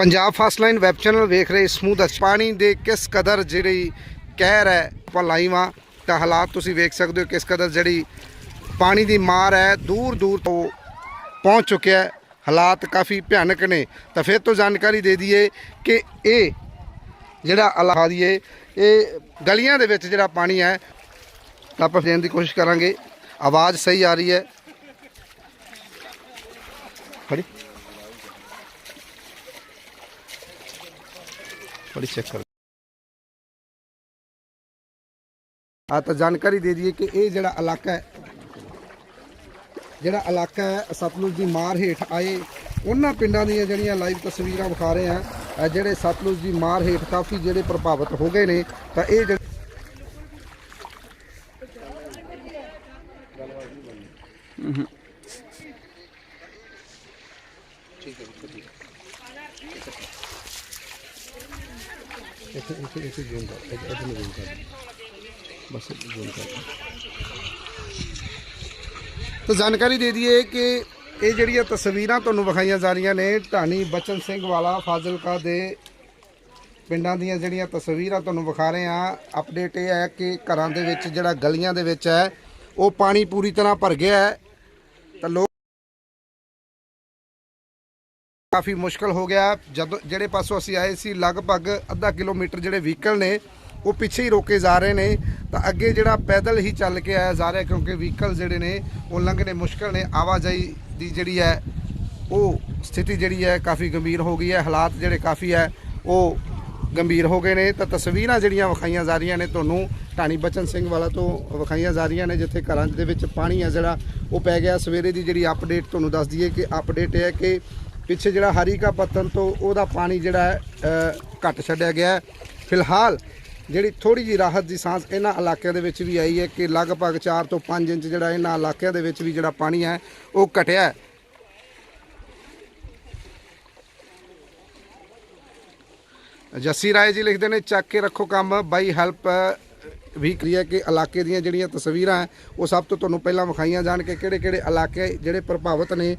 Punjab first line web channel ਵੇਖ ਰਹੇ ਸਮੂਹ ਦਾ ਪਾਣੀ ਦੇ ਕਿਸ ਕਦਰ ਜਿਹੜੀ ਕਹਿਰ ਹੈ, ਆਪਾਂ ਲਾਈਵਾਂ ਤਾਂ ਹਾਲਾਤ ਤੁਸੀਂ ਵੇਖ ਸਕਦੇ ਹੋ ਕਿਸ ਕਦਰ ਜਿਹੜੀ ਪਾਣੀ ਦੀ ਮਾਰ ਹੈ ਦੂਰ ਦੂਰ ਤੋਂ ਪਹੁੰਚ ਚੁੱਕਿਆ ਹੈ। ਹਾਲਾਤ ਕਾਫੀ ਭਿਆਨਕ ਨੇ। ਤਾਂ ਫਿਰ ਤੋਂ ਜਾਣਕਾਰੀ ਦੇ ਦਈਏ ਕਿ ਇਹ ਜਿਹੜਾ ਇਲਾਕਾ ਦੀਏ ਇਹ ਗਲੀਆਂ ਦੇ ਵਿੱਚ ਜਿਹੜਾ ਪਾਣੀ ਹੈ, ਤਾਂ ਆਪਾਂ ਦੇਣ ਦੀ ਕੋਸ਼ਿਸ਼ ਕਰਾਂਗੇ। ਆਵਾਜ਼ ਸਹੀ ਆ ਰਹੀ ਹੈ। ਫੜੀ ਬੜੀ ਚੈੱਕ ਕਰ ਆ ਤਾਂ ਜਾਣਕਾਰੀ ਦੇ ਦਈਏ ਕਿ ਇਹ ਜਿਹੜਾ ਇਲਾਕਾ ਹੈ ਜਿਹੜਾ ਇਲਾਕਾ ਹੈ ਸਤਲੁਜ ਦੀ ਮਾਰ ਹੇਠ ਆਏ ਉਹਨਾਂ ਪਿੰਡਾਂ ਦੀਆਂ ਜਿਹੜੀਆਂ ਲਾਈਵ ਤਸਵੀਰਾਂ ਵਿਖਾ ਰਹੇ ਆ ਜਿਹੜੇ ਸਤਲੁਜ ਦੀ ਮਾਰ ਹੇਠ ਕਾਫੀ ਜਿਹੜੇ ਪ੍ਰਭਾਵਿਤ ਹੋ ਗਏ ਨੇ ਤਾਂ ਇਹ ਜਿਹੜੇ ਇੱਥੇ ਇੱਥੇ ਇੱਥੇ ਜ਼ੂਮ ਕਰ, ਇੱਥੇ ਇੱਥੇ ਨੂੰ ਜ਼ੂਮ ਕਰ। ਬਸ ਜ਼ੂਮ ਕਰ। ਤਾਂ ਜਾਣਕਾਰੀ ਦੇ ਦਈਏ ਕਿ ਇਹ ਜਿਹੜੀਆਂ ਤਸਵੀਰਾਂ ਤੁਹਾਨੂੰ ਵਿਖਾਈਆਂ ਜਾ ਰਹੀਆਂ ਨੇ, ਢਾਣੀ ਬਚਨ ਸਿੰਘ ਵਾਲਾ ਫਾਜ਼ਿਲਕਾ ਦੇ ਪਿੰਡਾਂ ਦੀਆਂ ਜਿਹੜੀਆਂ ਤਸਵੀਰਾਂ ਤੁਹਾਨੂੰ ਵਿਖਾ ਰਹੇ ਆ ਅਪਡੇਟ ਇਹ ਹੈ ਕਿ ਘਰਾਂ ਦੇ ਵਿੱਚ ਜਿਹੜਾ ਗਲੀਆਂ ਦੇ ਵਿੱਚ ਹੈ, ਉਹ ਪਾਣੀ ਪੂਰੀ ਤਰ੍ਹਾਂ ਭਰ ਗਿਆ ਹੈ। ਤਾਂ ਲੋਕ ਕਾਫੀ ਮੁਸ਼ਕਲ ਹੋ ਗਿਆ। ਜਦੋਂ ਜਿਹੜੇ ਪਾਸੋਂ ਅਸੀਂ ਆਏ ਸੀ, ਲਗਭਗ ਅੱਧਾ ਕਿਲੋਮੀਟਰ ਜਿਹੜੇ ਵਹੀਕਲ ਨੇ, ਉਹ ਪਿੱਛੇ ਹੀ ਰੋਕੇ ਜਾ ਰਹੇ ਨੇ। ਤਾਂ ਅੱਗੇ ਜਿਹੜਾ ਪੈਦਲ ਹੀ ਚੱਲ ਕੇ ਆਇਆ ਜਾ ਰਿਹਾ, ਕਿਉਂਕਿ ਵਹੀਕਲ ਜਿਹੜੇ ਨੇ, ਉਹ ਲੰਘਣੇ ਮੁਸ਼ਕਲ ਨੇ। ਆਵਾਜਾਈ ਦੀ ਜਿਹੜੀ ਹੈ, ਉਹ ਸਥਿਤੀ ਜਿਹੜੀ ਹੈ, ਕਾਫੀ ਗੰਭੀਰ ਹੋ ਗਈ ਹੈ। ਹਾਲਾਤ ਜਿਹੜੇ ਕਾਫੀ ਹੈ, ਉਹ ਗੰਭੀਰ ਹੋ ਗਏ ਨੇ। ਤਾਂ ਤਸਵੀਰਾਂ ਜਿਹੜੀਆਂ ਵਿਖਾਈਆਂ ਜਾ ਰਹੀਆਂ ਨੇ ਤੁਹਾਨੂੰ, ਢਾਣੀ ਬਚਨ ਸਿੰਘ ਵਾਲਾ ਤੋਂ ਵਿਖਾਈਆਂ ਜਾ ਰਹੀਆਂ ਨੇ, ਜਿੱਥੇ ਘਰਾਂ ਦੇ ਵਿੱਚ ਪਾਣੀ ਹੈ ਜਿਹੜਾ, ਉਹ ਪੈ ਗਿਆ। ਸਵੇਰੇ ਦੀ ਜਿਹੜੀ ਅਪਡੇਟ ਤੁਹਾਨੂੰ ਦੱਸ ਦਈਏ ਕਿ ਅਪਡੇਟ ਇਹ ਹੈ ਕਿ ਪਿੱਛੇ ਜਿਹੜਾ ਹਰੀਕਾ ਪੱਤਨ ਤੋਂ ਉਹਦਾ ਪਾਣੀ ਜਿਹੜਾ ਹੈ ਅ, ਘੱਟ ਛੱਡਿਆ ਗਿਆ ਫਿਲਹਾਲ ਜਿਹੜੀ ਥੋੜੀ ਜੀ ਰਾਹਤ ਦੀ ਸਾਂਸ ਇਹਨਾਂ ਇਲਾਕਿਆਂ ਦੇ ਵਿੱਚ ਵੀ ਆਈ ਹੈ ਕਿ ਲਗਭਗ 4 ਤੋਂ 5 ਇੰਚ ਜਿਹੜਾ ਇਹਨਾਂ ਇਲਾਕਿਆਂ ਦੇ ਵਿੱਚ ਵੀ ਜਿਹੜਾ ਪਾਣੀ ਹੈ ਉਹ ਘਟਿਆ ਹੈ। ਜੱਸੀ ਰਾਏ ਜੀ ਲਿਖਦੇ ਨੇ ਚੱਕ ਕੇ ਰੱਖੋ ਕੰਮ ਬਾਈ ਹੈਲਪ ਵੀ ਕਰੀਆ ਕਿ ਇਲਾਕੇ ਦੀਆਂ ਜਿਹੜੀਆਂ ਤਸਵੀਰਾਂ ਹੈ ਉਹ ਸਭ ਤੋਂ ਤੁਹਾਨੂੰ ਪਹਿਲਾਂ ਵਿਖਾਈਆਂ ਜਾਣ ਕਿ ਕਿਹੜੇ ਕਿਹੜੇ ਇਲਾਕੇ ਜਿਹੜੇ ਪ੍ਰਭਾਵਿਤ ਨੇ।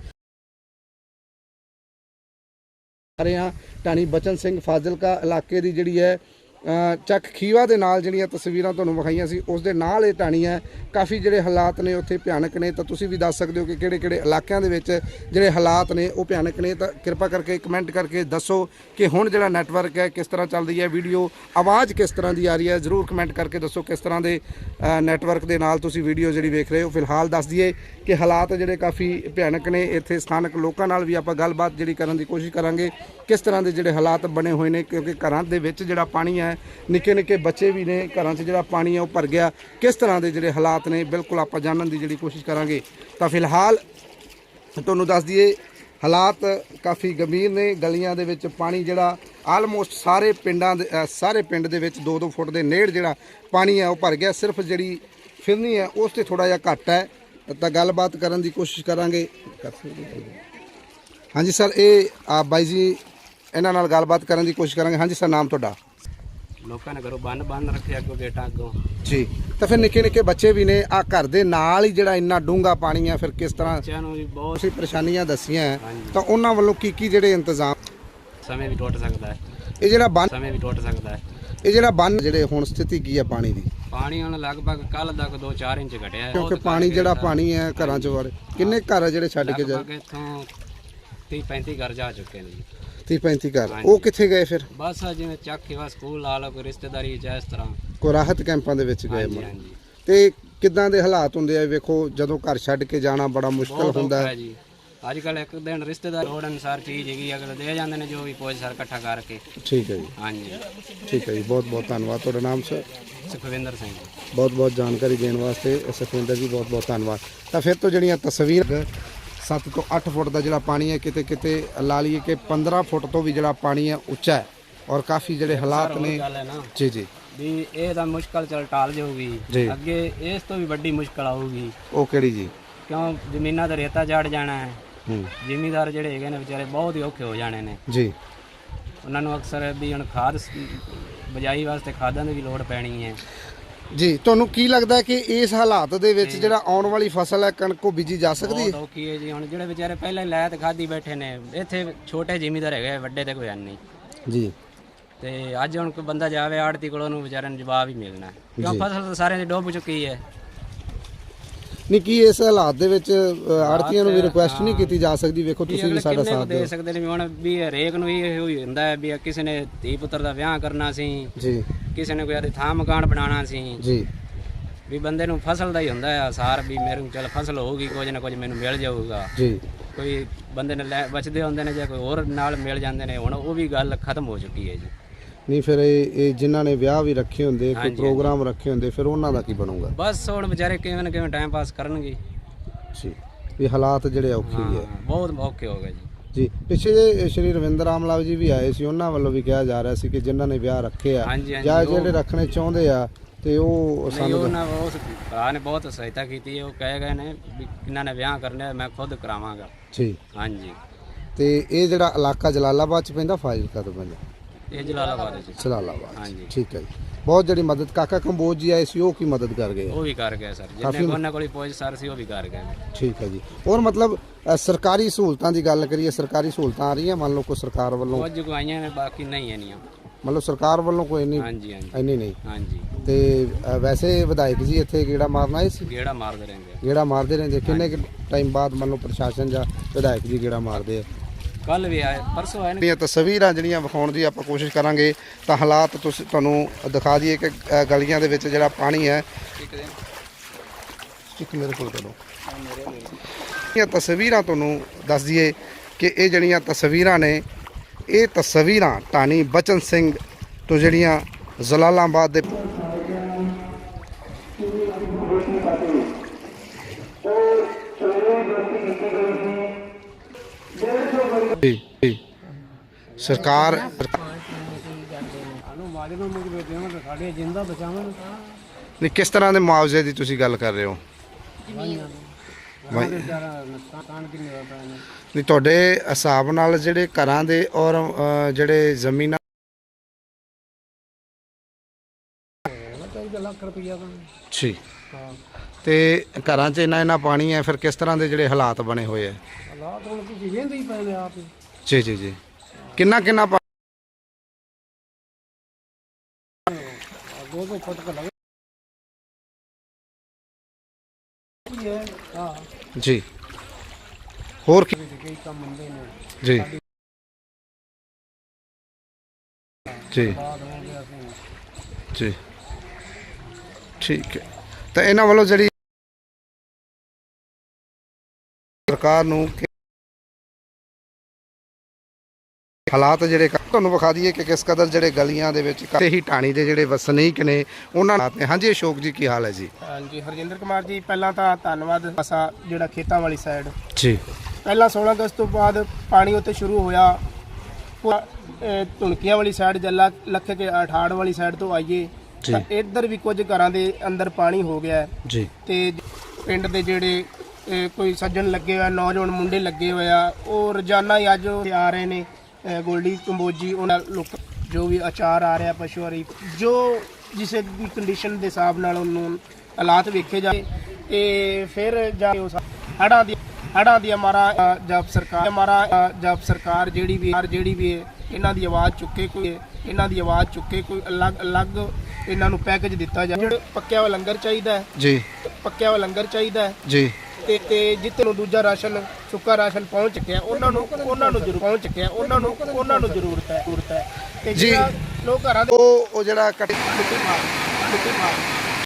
ਰਹੇ ਹਾਂ। ਟਾਣੀ ਬਚਨ ਸਿੰਘ ਫਾਜ਼ਿਲਕਾ ਇਲਾਕੇ ਦੀ ਜਿਹੜੀ ਹੈ ਚੱਕ ਖੀਵਾ ਦੇ ਨਾਲ ਜਿਹੜੀਆਂ ਤਸਵੀਰਾਂ ਤੁਹਾਨੂੰ ਵਿਖਾਈਆਂ ਸੀ, ਉਸ ਦੇ ਨਾਲ ਇਹ ਟਾਣੀ ਹੈ। ਕਾਫੀ ਜਿਹੜੇ ਹਾਲਾਤ ਨੇ ਉੱਥੇ ਭਿਆਨਕ ਨੇ, ਤਾਂ ਤੁਸੀਂ ਵੀ ਦੱਸ ਸਕਦੇ ਹੋ ਕਿ ਕਿਹੜੇ ਕਿਹੜੇ ਇਲਾਕਿਆਂ ਦੇ ਵਿੱਚ ਜਿਹੜੇ ਹਾਲਾਤ ਨੇ ਉਹ ਭਿਆਨਕ ਨੇ। ਤਾਂ ਕਿਰਪਾ ਕਰਕੇ ਕਮੈਂਟ ਕਰਕੇ ਦੱਸੋ ਕਿ ਹੁਣ ਜਿਹੜਾ ਨੈਟਵਰਕ ਹੈ ਕਿਸ ਤਰ੍ਹਾਂ ਚੱਲਦੀ ਹੈ, ਵੀਡੀਓ ਆਵਾਜ਼ ਕਿਸ ਤਰ੍ਹਾਂ ਦੀ ਆ ਰਹੀ ਹੈ, ਜ਼ਰੂਰ ਕਮੈਂਟ ਕਰਕੇ ਦੱਸੋ ਕਿਸ ਤਰ੍ਹਾਂ ਦੇ ਨੈਟਵਰਕ ਦੇ ਨਾਲ ਤੁਸੀਂ ਵੀਡੀਓ ਜਿਹੜੀ ਵੇਖ ਰਹੇ ਹੋ। ਫਿਲਹਾਲ ਦੱਸ ਦਈਏ ਕਿ ਹਾਲਾਤ ਜਿਹੜੇ ਕਾਫੀ ਭਿਆਨਕ ਨੇ, ਇੱਥੇ ਸਥਾਨਕ ਲੋਕਾਂ ਨਾਲ ਵੀ ਆਪਾਂ ਗੱਲਬਾਤ ਜਿਹੜੀ ਕਰਨ ਦੀ ਕੋਸ਼ਿਸ਼ ਕਰਾਂਗੇ, ਕਿਸ ਤਰ੍ਹਾਂ ਦੇ ਜਿਹੜੇ ਹਾਲਾਤ ਬਣੇ ਹੋਏ ਨੇ, ਕਿਉਂਕਿ ਘਰਾਂ ਦੇ ਵਿੱਚ ਜਿਹੜਾ ਪਾਣੀ ਹੈ ਨਿੱਕੇ ਨਿੱਕੇ ਬੱਚੇ ਵੀ ਨੇ ਘਰਾਂ 'ਚ ਜਿਹੜਾ ਪਾਣੀ ਆ ਉਹ ਭਰ ਗਿਆ। ਕਿਸ ਤਰ੍ਹਾਂ ਦੇ ਜਿਹੜੇ ਹਾਲਾਤ ਨੇ, ਬਿਲਕੁਲ ਆਪਾਂ ਜਾਣਨ ਦੀ ਜਿਹੜੀ ਕੋਸ਼ਿਸ਼ ਕਰਾਂਗੇ। ਤਾਂ ਫਿਲਹਾਲ ਤੁਹਾਨੂੰ ਦੱਸ ਦਈਏ, ਹਾਲਾਤ ਕਾਫੀ ਗੰਭੀਰ ਨੇ। ਗਲੀਆਂ ਦੇ ਵਿੱਚ ਪਾਣੀ ਜਿਹੜਾ ਆਲਮੋਸਟ ਸਾਰੇ ਪਿੰਡਾਂ ਦੇ ਸਾਰੇ ਪਿੰਡ ਦੇ ਵਿੱਚ 2-2 ਫੁੱਟ ਦੇ ਨੇੜ ਜਿਹੜਾ ਪਾਣੀ ਹੈ ਉਹ ਭਰ ਗਿਆ। ਸਿਰਫ ਜਿਹੜੀ ਫਿਰਨੀ ਹੈ ਉਸ ਤੇ ਥੋੜਾ ਜਿਹਾ ਘੱਟ ਹੈ। ਤਾਂ ਗੱਲਬਾਤ ਕਰਨ ਦੀ ਕੋਸ਼ਿਸ਼ ਕਰਾਂਗੇ। ਹਾਂਜੀ ਸਰ, ਇਹ ਆ ਬਾਈ ਜੀ, ਇਹਨਾਂ ਨਾਲ ਗੱਲਬਾਤ ਕਰਨ ਦੀ ਕੋਸ਼ਿਸ਼ ਕਰਾਂਗੇ। ਹਾਂਜੀ ਸਰ, ਨਾਮ ਤੁਹਾਡਾ? ਲੋਕਾਂ ਨੇ ਘਰੋਂ ਬੰਨ ਬੰਨ ਰੱਖਿਆ ਅੱਗੋਂ ਗੇਟਾਂ ਅੱਗੋਂ। ਜੀ। ਤਾਂ ਫਿਰ ਨਿੱਕੇ ਨਿੱਕੇ ਬੱਚੇ ਵੀ ਨੇ ਆ ਘਰ ਦੇ ਨਾਲ ਹੀ ਜਿਹੜਾ ਇੰਨਾ ਡੂੰਘਾ ਪਾਣੀ ਹੈ ਫਿਰ ਕਿਸ ਤਰ੍ਹਾਂ ਬੱਚਿਆਂ ਨੂੰ ਵੀ ਬਹੁਤ ਤੁਸੀਂ ਪਰੇਸ਼ਾਨੀਆਂ ਦੱਸੀਆਂ ਹੈ, ਹਾਂਜੀ। ਤਾਂ ਉਹਨਾਂ ਵੱਲੋਂ ਕੀ ਕੀ ਜਿਹੜੇ ਇੰਤਜ਼ਾਮ? ਸਮੇਂ ਵੀ ਟੁੱਟ ਸਕਦਾ ਹੈ। ਇਹ ਜਿਹੜਾ ਬੰਨ ਸਮੇਂ ਵੀ ਟੁੱਟ ਸਕਦਾ ਹੈ। ਇਹ ਜਿਹੜਾ ਬੰਨ ਜਿਹੜੇ ਹੁਣ ਸਥਿਤੀ ਕੀ ਹੈ ਪਾਣੀ ਦੀ? ਪਾਣੀ ਹੁਣ ਲਗਭਗ ਕੱਲ ਤੱਕ 2-4 ਇੰਚ ਘਟਿਆ ਹੈ। ਕਿਉਂਕਿ ਪਾਣੀ ਜਿਹੜਾ ਪਾਣੀ ਹੈ ਘਰਾਂ ਚ ਵੜ ਕਿੰਨੇ ਘਰ ਆ ਜਿਹੜੇ ਛੱਡ ਕੇ ਜਾ ਲਗਭਗ ਇੱਥੋਂ 30-35 ਘਰ ਜਾ ਚੁੱਕੇ ਨੇ ਜੀ। 30 35 ਘਰ। ਹਾਂਜੀ। ਉਹ ਕਿੱਥੇ ਗਏ ਫਿਰ? ਬਸ ਆ ਜਿਵੇਂ ਚੱਕ ਕੇ ਬਸ ਸਕੂਲ ਲਾ ਲਓ ਕੋਈ ਰਿਸ਼ਤੇਦਾਰੀ ਚ ਇਸ ਤਰ੍ਹਾਂ। ਕੋ ਰਾਹਤ ਕੈਂਪਾਂ ਦੇ ਵਿੱਚ ਗਏ ਹਾਂਜੀ ਮਨ ਹਾਂਜੀ। ਤੇ ਕਿੱਦਾਂ ਦੇ ਹਾਲਾਤ ਹੁੰਦੇ ਆ? ਵੇਖੋ ਜਦੋਂ ਘਰ ਛੱਡ ਕੇ ਜਾਣਾ ਬੜਾ ਮੁਸ਼ਕਲ ਬਹੁਤ ਹੁੰਦਾ। ਔਖਾ ਹੈ ਹੈ ਜੀ। ਅੱਜ ਕੱਲ ਇੱਕ ਦਿਨ ਰਿਸ਼ਤੇਦਾਰ ਲੋੜ ਅਨੁਸਾਰ ਚੀਜ਼ ਹੈਗੀ ਅਗਲੇ ਦੇ ਜਾਂਦੇ ਨੇ ਜੋ ਵੀ ਪੋਜ ਸਰ ਇਕੱਠਾ ਕਰਕੇ। ਠੀਕ ਹੈ ਜੀ। ਹਾਂਜੀ। ਠੀਕ ਹੈ ਜੀ ਬਹੁਤ ਬਹੁਤ ਧੰਨਵਾਦ। ਤੁਹਾਡਾ ਨਾਮ ਸਰ? ਸੁਖਵਿੰਦਰ ਸਿੰਘ। ਬਹੁਤ ਬਹੁਤ ਜਾਣਕਾਰੀ ਦੇਣ ਵਾਸਤੇ। ਸੁਖਵਿੰਦਰ ਜੀ ਬਹੁਤ ਬਹੁਤ ਧੰਨਵਾਦ। ਤਾਂ ਫਿਰ ਤੋਂ ਜਿਹੜੀਆਂ ਤਸਵੀਰ 7 ਤੋਂ 8 ਫੁੱਟ ਦਾ ਜਿਹੜਾ ਪਾਣੀ ਹੈ ਕਿਤੇ ਕਿਤੇ ਲਾ ਲਈਏ ਕਿ 15 ਫੁੱਟ ਤੋਂ ਵੀ ਜਿਹੜਾ ਪਾਣੀ ਹੈ ਉੱਚਾ ਹੈ। ਔਰ ਕਾਫੀ ਜਿਹੜੇ ਹਾਲਾਤ ਨੇ ਜੀ ਜੀ। ਵੀ ਇਹ ਤਾਂ ਮੁਸ਼ਕਲ ਚਲ ਟਾਲ। ਜਾਊਗੀ। ਅੱਗੇ ਇਸ ਤੋਂ ਵੀ ਵੱਡੀ ਮੁਸ਼ਕਲ ਆਊਗੀ। ਉਹ ਕਿਹੜੀ ਜੀ? ਕਿਉਂ? ਜ਼ਮੀਨਾਂ ਦਾ ਰੇਤਾ ਚੜ ਜਾਣਾ ਹੈ। ਜ਼ਿਮੀਦਾਰ ਜਿਹੜੇ ਹੈਗੇ ਨੇ ਵਿਚਾਰੇ ਬਹੁਤ ਹੀ ਔਖੇ ਹੋ ਜਾਣੇ ਨੇ। ਜੀ। ਉਹਨਾਂ ਨੂੰ ਅਕਸਰ ਵੀ ਹੁਣ ਖਾਦ ਬਜਾਈ ਵਾਸਤੇ ਖਾਦਾਂ ਦੀ ਵੀ ਲੋੜ ਪੈਣੀ ਹੈ। ਜੀ ਤੁਹਾਨੂੰ ਕੀ ਲੱਗਦਾ ਹੈ ਕਿ ਇਸ ਹਾਲਾਤ ਦੇ ਵਿੱਚ ਜਿਹੜਾ ਆਉਣ ਵਾਲੀ ਫਸਲ ਹੈ ਕਣਕ ਉਹ ਬੀਜੀ ਜਾ ਸਕਦੀ ਬਹੁਤ ਹੈ ਔਖੀ ਹੈ ਜੀ। ਹੁਣ ਜਿਹੜੇ ਵਿਚਾਰੇ ਪਹਿਲਾਂ ਹੀ ਲੈ ਤੇ ਖਾਦੀ ਬੈਠੇ ਨੇ ਇੱਥੇ ਛੋਟੇ ਜ਼ਿਮੀਦਾਰ ਹੈਗੇ ਵੱਡੇ ਤੇ ਕੋਈ ਹੈ ਨਹੀਂ। ਜੀ। ਤੇ ਅੱਜ ਹੁਣ ਕੋਈ ਬੰਦਾ ਜਾਵੇ ਆੜਤੀ ਕੋਲ ਉਹਨੂੰ ਵਿਚਾਰੇ ਨੂੰ ਜਵਾਬ ਹੀ ਮਿਲਣਾ ਹੈ। ਕਿਉਂ? ਫਸਲ ਤਾਂ ਸਾਰਿਆਂ ਦੀ ਡੁੱਬ ਚੁੱਕੀ ਹੈ। ਨਹੀਂ ਕੀ ਇਸ ਹਾਲਾਤ ਦੇ ਵਿੱਚ ਆੜਤੀਆਂ ਨੂੰ ਵੀ ਰਿਕੁਐਸਟ ਨਹੀਂ ਕੀਤੀ ਜਾ ਸਕਦੀ? ਵੇਖੋ ਤੁਸੀਂ ਵੀ ਸਾਡਾ ਸਾਥ ਦੇ ਦਿਓ ਸਕਦੇ ਨੇ ਵੀ ਹੁਣ ਵੀ ਹਰੇਕ ਨੂੰ ਇਹ ਹੋਈ ਹੁੰਦਾ ਹੈ ਵੀ ਕਿਸੇ ਨੇ ਧੀ ਪੁੱਤਰ ਦਾ ਵਿਆਹ ਕਰਨਾ ਸੀ। ਜੀ। ਕਿਸੇ ਨੇ ਕੋਈ ਆਦੀ ਥਾਂ ਮਕਾਨ ਬਣਾਉਣਾ ਸੀ। ਜੀ। ਵੀ ਬੰਦੇ ਨੂੰ ਫਸਲ ਦਾ ਹੀ ਹੁੰਦਾ ਹੈ ਆਸਾਰ ਵੀ ਮੇਰੇ ਨੂੰ ਚੱਲ ਫਸਲ ਹੋਊਗੀ ਕੁਝ ਨਾ ਕੁਝ ਮੈਨੂੰ ਮਿਲ ਜਾਊਗਾ। ਜੀ। ਕੋਈ ਬੰਦੇ ਨੇ ਲੈ ਬਚਦੇ ਹੁੰਦੇ ਨੇ ਜਾਂ ਕੋਈ ਹੋਰ ਨਾਲ ਮਿਲ ਜਾਂਦੇ ਨੇ ਹੁਣ ਉਹ ਵੀ ਗੱਲ ਖਤਮ ਹੋ ਚੁੱਕੀ ਹੈ ਜੀ। ਨਹੀਂ ਫਿਰ ਇਹ ਇਹ ਜਿਨ੍ਹਾਂ ਨੇ ਵਿਆਹ ਵੀ ਰੱਖੇ ਹੁੰਦੇ ਕੋਈ ਹਾਂਜੀ, ਪ੍ਰੋਗਰਾਮ ਰੱਖੇ ਹੁੰਦੇ ਫਿਰ ਉਹਨਾਂ ਦਾ ਕੀ ਬਣੂਗਾ? ਬਸ ਹੁਣ ਵਿਚਾਰੇ ਕਿਵੇਂ ਨਾ ਕਿਵੇਂ ਟਾਈਮ ਪਾਸ ਕਰਨਗੇ। ਜੀ। ਵੀ ਹਾਲਾਤ ਜਿਹੜੇ ਔਖੇ ਹੀ ਹੈ। ਹਾਂ, ਬਹੁਤ ਔਖੇ ਹੋ ਗਏ ਜੀ। ਜੀ ਪਿੱਛੇ ਜੇ ਸ਼੍ਰੀ ਰਵਿੰਦਰ ਰਾਮਲਾਲ ਜੀ ਵੀ ਆਏ ਸੀ ਉਹਨਾਂ ਵੱਲੋਂ ਵੀ ਕਿਹਾ ਜਾ ਰਿਹਾ ਸੀ ਕਿ ਜਿਨ੍ਹਾਂ ਨੇ ਵਿਆਹ ਰੱਖੇ ਆ ਹਾਂਜੀ ਹਾਂਜੀ ਜਾਂ ਉਹ- ਜਿਹੜੇ ਰੱਖਣੇ ਚਾਹੁੰਦੇ ਆ ਤੇ ਉਹ ਨਹੀਂ ਸਾਨੂੰ ਉਹਨਾਂ ਉਸ ਭਰਾ ਨੇ ਬਹੁਤ ਸਹਾਇਤਾ ਕੀਤੀ ਹੈ ਉਹ ਕਹਿ ਗਏ ਨੇ ਵੀ ਕਿੰਨਾਂ ਨੇ ਵਿਆਹ ਕਰਨੇ ਆ, ਮੈਂ ਖੁਦ ਕਰਾਵਾਂਗਾ। ਜੀ ਹਾਂਜੀ। ਤੇ ਇਹ ਜਿਹੜਾ ਇਲਾਕਾ ਜਲਾਲਾਬਾਦ ਚ ਪੈਂਦਾ ਫਾਜ਼ਿਲਕਾ ਤੋਂ ਪੈਂਦਾ? ਇਹ ਜਲਾਲਾਬਾਦ ਹੈ ਜੀ। ਜਲਾਲਾਬਾਦ। ਹਾਂਜੀ। ਠੀਕ ਹੈ ਜੀ। ਬਹੁਤ ਜਿਹੜੀ ਮਦਦ ਕਾਕਾ ਕੰਬੋਜ ਜੀ ਆਏ ਸੀ ਉਹ ਕੀ ਮਦਦ ਕਰ ਗਏ ਆ? ਉਹ ਵੀ ਕਰ ਗਏ ਸਰ। ਜਿੰਨੇ ਕੋਲ ਉਹਨਾਂ ਕੋਲ ਪਹੁੰਚ ਸਰ ਸੀ ਉਹ ਵੀ ਕਰ ਗਏ ਠੀਕ ਹੈ ਜੀ। ਔਰ ਮਤਲਬ ਅ, ਸਰਕਾਰੀ ਸਹੂਲਤਾਂ ਦੀ ਗੱਲ ਕਰੀਏ ਸਰਕਾਰੀ ਸਹੂਲਤਾਂ ਆ ਰਹੀਆਂ ਮੰਨ ਲਓ ਕੋਈ ਸਰਕਾਰ ਵੱਲੋਂ? ਕੁਝ ਕੋ ਆਈਆਂ ਨੇ ਬਾਕੀ ਨਹੀਂ ਆਈਆਂ ਮਤਲਬ ਸਰਕਾਰ ਵੱਲੋਂ ਕੋਈ ਇੰਨੀ ਹਾਂਜੀ ਹਾਂਜੀ। ਇੰਨੀ ਨਹੀਂ? ਹਾਂਜੀ। ਤੇ ਅ, ਵੈਸੇ ਵਿਧਾਇਕ ਜੀ ਇੱਥੇ ਗੇੜਾ ਮਾਰਨ ਆਏ ਸੀ? ਗੇੜਾ ਮਾਰਦੇ ਰਹਿੰਦੇ ਗੇੜਾ ਮਾਰਦੇ ਰਹਿੰਦੇ ਕਿੰਨੇ ਟਾਈਮ ਬਾਅਦ ਮੰਨ ਲਓ ਪ੍ਰਸ਼ਾਸਨ ਜਾਂ ਵਿਧਾਇਕ ਜੀ ਗੇੜਾ ਮਾਰਦੇ ਆ? ਕੱਲ ਵੀ ਆਏ ਪਰਸੋਂ ਆਏ ਨੇ। ਜਿਹੜੀਆਂ ਤਸਵੀਰਾਂ ਜਿਹੜੀਆਂ ਵਿਖਾਉਣ ਦੀ ਆਪਾਂ ਕੋਸ਼ਿਸ਼ ਕਰਾਂਗੇ ਤਾਂ ਹਾਲਾਤ ਤੁਸੀਂ ਤੁਹਾਨੂੰ ਦਿਖਾ ਦਈਏ ਕਿ ਅ, ਗਲੀਆਂ ਦੇ ਵਿੱਚ ਜਿਹੜਾ ਪਾਣੀ ਹੈ। ਇੱਕ ਮੇਰੇ ਕੋਲ ਕਰੋ। ਇਹ ਤਸਵੀਰਾਂ ਤੁਹਾਨੂੰ ਦੱਸ ਦਈਏ ਕਿ ਇਹ ਜਿਹੜੀਆਂ ਤਸਵੀਰਾਂ ਨੇ ਇਹ ਤਸਵੀਰਾਂ ਟਾਣੀ ਬਚਨ ਸਿੰਘ ਤੋਂ ਜਿਹੜੀਆਂ ਜ਼ਲਾਲਾਬਾਦ ਦੇ ਜੀ ਜੀ ਸਰਕਾਰ ਸਾਡੇ ਜਿੰਦਾ ਬਚਾਵਣ ਨਹੀਂ ਕਿਸ ਤਰ੍ਹਾਂ ਦੇ ਮੁਆਵਜ਼ੇ ਦੀ ਤੁਸੀਂ ਗੱਲ ਕਰ ਰਹੇ ਹੋ? ਨੁਕਸਾਨ ਕਿੰਨੇ ਪਿਆ ਨਹੀਂ ਤੁਹਾਡੇ ਹਿਸਾਬ ਨਾਲ ਜਿਹੜੇ ਘਰਾਂ ਦੇ ਔਰ ਅ, ਜਿਹੜੇ ਜ਼ਮੀਨਾਂ ਚਾਹੀਦਾ ਲੱਖ ਰੁਪਈਆ ਤਾਂ ਜੀ। ਤੇ ਘਰਾਂ 'ਚ ਇੰਨਾ ਇੰਨਾ ਪਾਣੀ ਹੈ ਫਿਰ ਕਿਸ ਤਰ੍ਹਾਂ ਦੇ ਜਿਹੜੇ ਹਾਲਾਤ ਬਣੇ ਹੋਏ ਹੈ? ਹਾਲਾਤ ਹੁਣ ਤੁਸੀਂ ਵੇਂਦੇ ਹੀ ਪਏ ਨੇ ਆਪ ਹੀ। ਜੀ ਜੀ ਜੀ। ਕਿੰਨਾ ਕਿੰਨਾ ਪਾ- ਦੋ ਦੋ ਫੁੱਟ ਤਾਂ ਲੱਗ ਹੈ ਹਾਂ। ਜੀ। ਹੋਰ ਕੀ ਕਈ ਕੰਮ ਹੁੰਦੇ ਨੇ। ਜੀ। ਜੀ। ਬਾਅਦ ਹੋ ਗਿਆ ਸੀ। ਜੀ। ਠੀਕ ਹੈ। ਤਾਂ ਇਹਨਾਂ ਵੱਲੋਂ ਜਿਹੜੀ ਸਰਕਾਰ ਨੂੰ ਹਾਲਾਤ ਜਿਹੜੇ ਤੁਹਾਨੂੰ ਵਿਖਾ ਦਈਏ ਕਿ ਕਿਸ ਕਦਰ ਜਿਹੜੇ ਗਲੀਆਂ ਦੇ ਵਿੱਚ ਤੇ ਹੀ ਟਾਣੀ ਦੇ ਜਿਹੜੇ ਵਸਨੀਕ ਨੇ ਉਹਨਾਂ ਨਾਲ ਹਾਂਜੀ ਅਸ਼ੋਕ ਜੀ ਕੀ ਹਾਲ ਹੈ ਜੀ? ਹਾਂਜੀ ਹਰਜਿੰਦਰ ਕੁਮਾਰ ਜੀ ਪਹਿਲਾਂ ਤਾਂ ਧੰਨਵਾਦ ਅਸਾ ਜਿਹੜਾ ਖੇਤਾਂ ਵਾਲੀ ਸਾਈਡ ਜੀ। ਪਹਿਲਾਂ 16 ਅਗਸਤ ਤੋਂ ਬਾਅਦ ਪਾਣੀ ਉੱਤੇ ਸ਼ੁਰੂ ਹੋਇਆ। ਧੁਣਕੀਆਂ ਵਾਲੀ ਸਾਈਡ ਜੱਲਾ ਲੱਖੇ ਕੇ ਅਠਾੜ ਵਾਲੀ ਸਾਈਡ ਤੋਂ ਆਈਏ। ਤਾਂ ਇੱਧਰ ਵੀ ਕੁਝ ਘਰਾਂ ਦੇ ਅੰਦਰ ਪਾਣੀ ਹੋ ਗਿਆ ਹੈ। ਜੀ। ਤੇ ਪਿੰਡ ਦੇ ਜਿਹੜੇ ਅਹ, ਕੋਈ ਸੱਜਣ ਲੱਗੇ ਹੋਇਆ ਨੌਜਵਾਨ ਮੁੰਡੇ ਲੱਗੇ ਹੋਇਆ ਉਹ ਰੋਜ਼ਾਨਾ ਹੀ ਅੱਜ ਉੱਥੇ ਆ ਰਹੇ ਨੇ ਅਹ, ਗੋਲਡੀ ਕੰਬੋਜੀ ਉਹਨਾਂ ਲੋਕ ਜੋ ਵੀ ਅਚਾਰ ਆ ਰਿਹਾ ਪਸ਼ੂ ਹਰੀ ਜੋ ਜਿਸੇ ਵੀ ਕੰਡੀਸ਼ਨ ਦੇ ਹਿਸਾਬ ਨਾਲ ਉਹਨੂੰ ਹਾਲਾਤ ਵੇਖੇ ਜਾਏ ਤੇ ਫਿਰ ਜਾ ਕੇ ਉਸ ਹੜਾਂ ਦੀ ਹੜਾਂ ਦੀ ਹਮਾਰਾ ਅ, ਜਬ ਸਰਕਾਰ ਹਮਾਰਾ ਅ, ਜਬ ਸਰਕਾਰ ਜਿਹੜੀ ਵੀ ਜਿਹੜੀ ਵੀ ਹੈ ਇਹਨਾਂ ਦੀ ਆਵਾਜ਼ ਚੁੱਕੇ ਕੋਈ ਇਹਨਾਂ ਦੀ ਆਵਾਜ਼ ਚੁੱਕੇ ਕੋਈ ਅਲੱਗ ਅਲੱਗ ਇਹਨਾਂ ਨੂੰ ਪੈਕੇਜ ਦਿੱਤਾ ਜਾਏ ਜਿਹੜਾ ਪੱਕਿਆ ਹੋਇਆ ਲੰਗਰ ਚਾਹੀਦਾ ਹੈ ਜੀ। ਪੱਕਿਆ ਹੋਇਆ ਲੰਗਰ ਚਾਹੀਦਾ ਹੈ ਜੀ। ਤੇ ਤੇ ਜਿੱਥੇ ਨੂੰ ਦੂਜਾ ਰਾਸ਼ਨ ਸੁੱਕਾ ਰਾਸ਼ਨ ਪਹੁੰਚ ਚੁੱਕਿਆ ਉਹਨਾਂ ਨੂੰ ਉਹਨਾਂ ਨੂੰ ਜ਼ਰੂਰ ਪਹੁੰਚ ਚੁੱਕਿਆ ਉਹਨਾਂ ਨੂੰ ਉਹਨਾਂ ਨੂੰ ਜ਼ਰੂਰਤ ਹੈ ਜ਼ਰੂਰਤ ਹੈ। ਤੇ ਜੀ। ਜਿਹੜਾ ਲੋਕ ਘਰਾਂ ਦੇ ਉਹ ਉਹ ਜਿਹੜਾ ਕੱਟ ਮਿੱਟੀ ਮਾਰ ਮਿੱਟੀ ਮਾਰ।